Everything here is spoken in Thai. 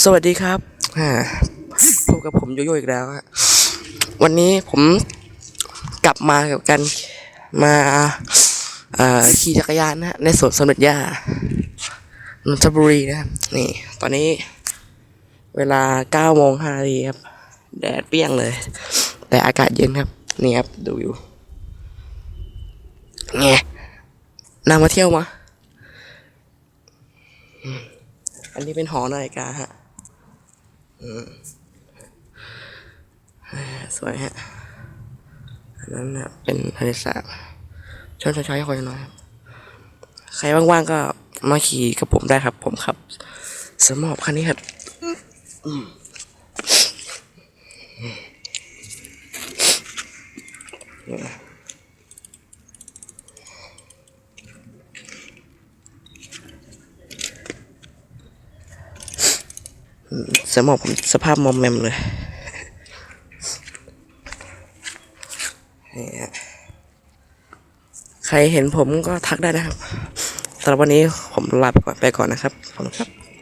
สวัสดีครับอ่าพบกับผมโยโย่อีกแล้วฮะวันนี้ผมกลับมากับกันมาเอ่อขี่จักรยานนะฮะในสวนสมเด็จย่านนทบุรีนะนี่ ตอนนี้ เวลา9โมง5นาทีครับ แดดเปรี้ยงเลย แต่อากาศเย็นครับ นี่ครับ ดูอยู่ไงนางมาเที่ยวมาอันนี้เป็นหอนาฬิกาฮะ สวยฮะ อันนั้นนะเป็นทะเลสาบชนชอยๆคนน้อยครับใครว่างๆก็มาขี่กับผมได้ครับ ผมขับ สมอบคันนี้ครับอืม สมองผมสภาพมอมแมมเลยนี่ฮะใครเห็นผมก็ทักได้นะครับสำหรับวันนี้ผมลาไปก่อนไปก่อนนะครับ ขอบคุณครับ